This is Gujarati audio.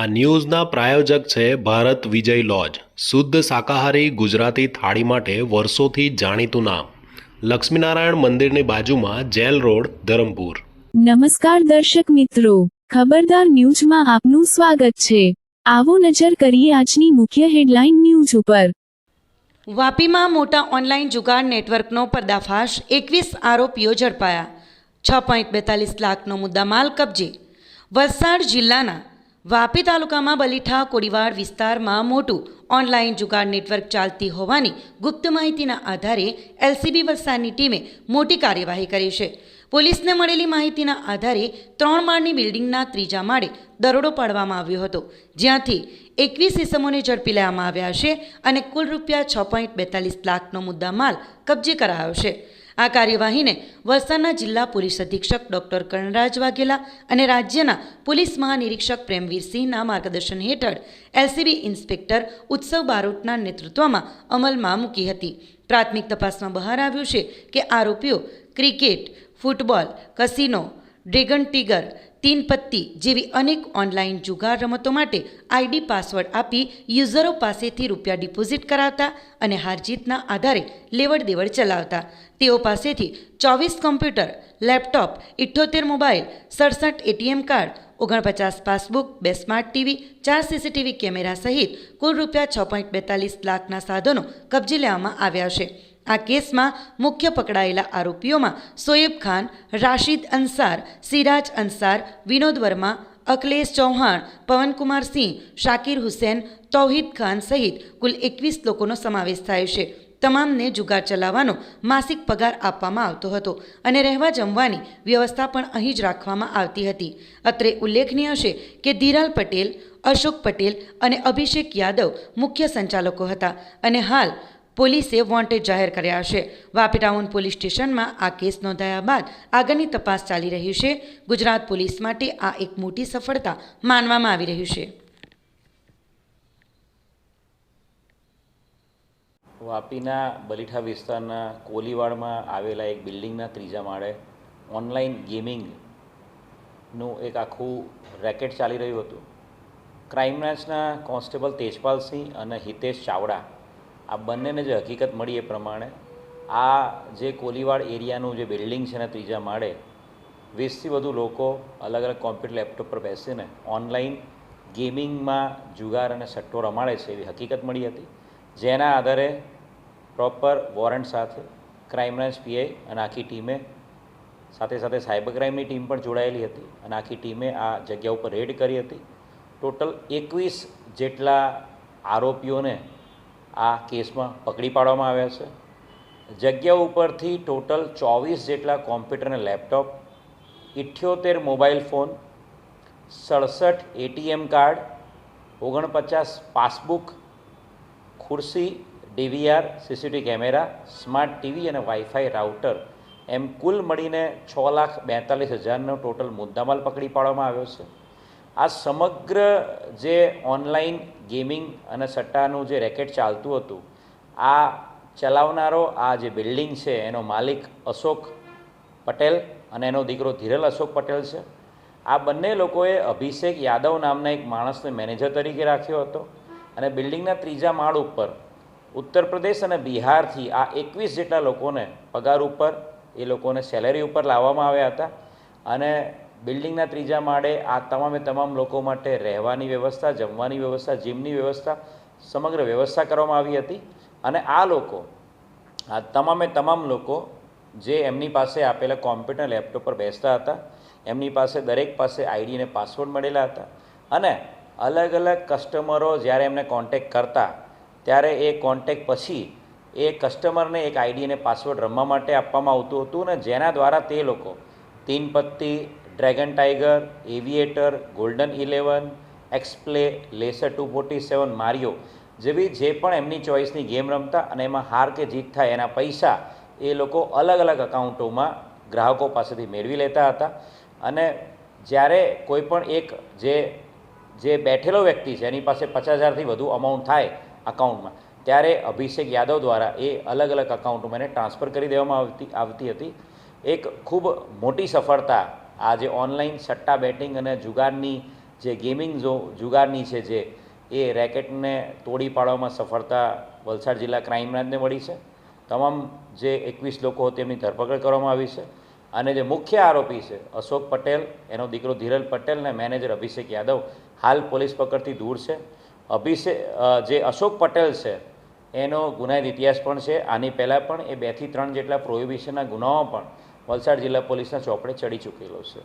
આ ન્યૂઝના પ્રાયોજક છે ભારત વિજય લોજ. શુદ્ધ શાકાહારી ગુજરાતી થાળી માટે વર્ષોથી જાણીતું નામ. લક્ષ્મીનારાયણ મંદિરની બાજુમાં જેલ રોડ ધરમપુર. નમસ્કાર દર્શક મિત્રો. ખબરદાર ન્યૂઝમાં આપનું સ્વાગત છે. આવો નજર કરીએ આજની મુખ્ય હેડલાઇન ન્યૂઝ ઉપર. વાપીમાં મોટા ઓનલાઈન જુગાર નેટવર્કનો પર્દાફાશ એકવીસ આરોપીઓ ઝડપાયા. છ પોઈન્ટ બેતાલીસ લાખનો મુદ્દામાલ કબજે. વલસાડ જિલ્લાના વાપી તાલુકામાં બલીઠા કોડીવાડ વિસ્તારમાં મોટું ઓનલાઈન જુગાર નેટવર્ક ચાલતી હોવાની ગુપ્ત માહિતીના આધારે એલસીબી વલસાડની ટીમે મોટી કાર્યવાહી કરી છે. પોલીસને મળેલી માહિતીના આધારે ત્રણ માળની બિલ્ડિંગના ત્રીજા માળે દરોડો પાડવામાં આવ્યો હતો, જ્યાંથી એકવીસ ઇસમોને ઝડપી લેવામાં આવ્યા છે અને કુલ રૂપિયા છ પોઈન્ટ બેતાલીસ લાખનો મુદ્દા માલ કબજે કરાયો છે. આ કાર્યવાહીને વલસાડના જિલ્લા પોલીસ અધિક્ષક ડોક્ટર કર્ણરાજ વાઘેલા અને રાજ્યના પોલીસ મહાનિરીક્ષક પ્રેમવીરસિંહના માર્ગદર્શન હેઠળ એલસીબી ઇન્સ્પેક્ટર ઉત્સવ બારોટના નેતૃત્વમાં અમલમાં મૂકી હતી. પ્રાથમિક તપાસમાં બહાર આવ્યું છે કે આરોપીઓ cricket, football, casino, dragon tiger teen patti જેવી અનેક ઓનલાઈન જુગાર રમતો માટે આઈડી પાસવર્ડ આપી યુઝરો પાસેથી રૂપિયા ડિપોઝિટ કરાવતા અને હારજીતના આધારે લેવડ દેવડ ચલાવતા. તેઓ પાસેથી ચોવીસ કોમ્પ્યુટર, લેપટોપ ઇઠ્ઠોતેર મોબાઈલ, સડસઠ એટીએમ કાર્ડ, ઓગણપચાસ પાસબુક, બે સ્માર્ટ ટીવી, ચાર સીસીટીવી કેમેરા સહિત કુલ રૂપિયા છ પોઈન્ટ બેતાલીસ લાખના સાધનો કબજે લેવામાં આવ્યા છે. આ કેસમાં મુખ્ય પકડાયેલા આરોપીઓમાં સોએબ ખાન, રાશિદ અંસાર સિરાજ અંસાર વિનોદ વર્મા અખિલેશ ચૌહાણ, પવનકુમાર સિંહ, શાકિર હુસેન, તૌહિદ ખાન સહિત કુલ એકવીસ લોકોનો સમાવેશ થાય છે. તમામને જુગાર ચલાવવાનો માસિક પગાર આપવામાં આવતો હતો અને રહેવા જમવાની વ્યવસ્થા પણ અહીં જ રાખવામાં આવતી હતી. અત્રે ઉલ્લેખનીય છે કે ધીરાલ પટેલ, અશોક પટેલ અને અભિષેક યાદવ મુખ્ય સંચાલકો હતા અને હાલ પોલીસે વોન્ટેડ જાહેર કર્યા છે. વાપી ટાઉન પોલીસ સ્ટેશનમાં આ કેસ નોંધાયા બાદ આગળની તપાસ ચાલી રહી છે. ગુજરાત પોલીસ માટે આ એક મોટી સફળતા માનવામાં આવી રહ્યું છે. વાપીના બલીઠા વિસ્તારના કોલીવાડમાં આવેલા એક બિલ્ડિંગના ત્રીજા માળે ઓનલાઈન ગેમિંગનું એક આખું રેકેટ ચાલી રહ્યું હતું. ક્રાઇમ બ્રાન્ચના કોન્સ્ટેબલ તેજપાલસિંહ અને હિતેશ ચાવડા આ બંનેને જે હકીકત મળી એ પ્રમાણે આ જે કોલીવાડ એરિયાનું જે બિલ્ડિંગ છે ને ત્રીજા માળે, વીસથી વધુ લોકો અલગ અલગ કોમ્પ્યુટર લેપટોપ પર બેસીને ઓનલાઈન ગેમિંગમાં જુગાર અને સટ્ટો રમાડે છે એવી હકીકત મળી હતી. જેના આધારે પ્રોપર વોરંટ સાથે ક્રાઇમ બ્રાન્ચ પીઆઈ અને આખી ટીમે સાથે સાથે સાયબર ક્રાઇમની ટીમ પણ જોડાયેલી હતી અને આખી ટીમે આ જગ્યા ઉપર રેડ કરી હતી. ટોટલ એકવીસ જેટલા આરોપીઓને આ કેસમાં પકડી પાડવામાં આવ્યા છે. જગ્યા ઉપરથી ટોટલ ચોવીસ જેટલા કોમ્પ્યુટર અને લેપટોપ, ઇઠ્યોતેર મોબાઈલ ફોન, સડસઠ એટીએમ કાર્ડ, ઓગણપચાસ પાસબુક, ખુરશી, DVR, CCTV camera, smart TV અને વાઈફાઈ રાઉટર એમ કુલ મળીને છ લાખ બેતાલીસ હજારનો ટોટલ મુદ્દામાલ પકડી પાડવામાં આવ્યો છે. આ સમગ્ર જે ઓનલાઈન ગેમિંગ અને સટ્ટાનું જે રેકેટ ચાલતું હતું, આ ચલાવનારો, આ જે બિલ્ડિંગ છે, એનો માલિક અશોક પટેલ અને એનો દીકરો ધીરલ અશોક પટેલ છે. આ બંને લોકોએ અભિષેક યાદવ નામના એક માણસને મેનેજર તરીકે રાખ્યો હતો અને બિલ્ડિંગના ત્રીજા માળ ઉપર ઉત્તર પ્રદેશ અને બિહારથી આ એકવીસ જેટલા લોકોને પગાર ઉપર એ લોકોને સેલેરી ઉપર લાવવામાં આવ્યા હતા અને બિલ્ડિંગના ત્રીજા માળે આ તમામે તમામ લોકો માટે રહેવાની વ્યવસ્થા, જમવાની વ્યવસ્થા, જીમની વ્યવસ્થા, સમગ્ર વ્યવસ્થા કરવામાં આવી હતી. અને આ લોકો, આ તમામે તમામ લોકો જે એમની પાસે આપેલા કોમ્પ્યુટર લેપટોપ પર બેસતા હતા, એમની પાસે દરેક પાસે આઈડી અને પાસવર્ડ મળેલા હતા. અને અલગ અલગ કસ્ટમરો જ્યારે એમને કોન્ટેક કરતા, ત્યારે એ કોન્ટેક પછી એ કસ્ટમરને એક આઈડી અને પાસવર્ડ રમવા માટે આપવામાં આવતું હતું અને જેના દ્વારા તે લોકો teen patti dragon tiger aviator golden eleven એક્સપ્લે laser two forty seven Mario જેવી જે પણ એમની ચોઈસની ગેમ રમતા અને એમાં હાર કે જીત થાય એના પૈસા એ લોકો અલગ અલગ અકાઉન્ટોમાં ગ્રાહકો પાસેથી મેળવી લેતા હતા. અને જ્યારે કોઈ પણ એક જે જે બેઠેલો વ્યક્તિ છે, એની પાસે પચાસ હજારથી વધુ અમાઉન્ટ થાય અકાઉન્ટમાં ત્યારે અભિષેક યાદવ દ્વારા એ અલગ અલગ અકાઉન્ટમાં એને ટ્રાન્સફર કરી દેવામાં આવતી આવતી હતી. એક ખૂબ મોટી સફળતા આ જે ઓનલાઈન સટ્ટા બેટિંગ અને જુગારની જે ગેમિંગ જો જુગારની છે જે, એ રેકેટને તોડી પાડવામાં સફળતા વલસાડ જિલ્લા ક્રાઇમ બ્રાન્ચને મળી છે. તમામ જે એકવીસ લોકો તેમની ધરપકડ કરવામાં આવી છે. અને જે મુખ્ય આરોપી છે, અશોક પટેલ, એનો દીકરો ધીરલ પટેલ અને મેનેજર અભિષેક યાદવ હાલ પોલીસ પકડથી દૂર છે. અભિષેક જે અશોક પટેલ છે, એનો ગુનાહિત ઇતિહાસ પણ છે. આની પહેલાં પણ એ બેથી ત્રણ જેટલા પ્રોહિબિશનના ગુનાઓ પણ વલસાડ જિલ્લા પોલીસના ચોપડે ચડી ચૂકેલો છે.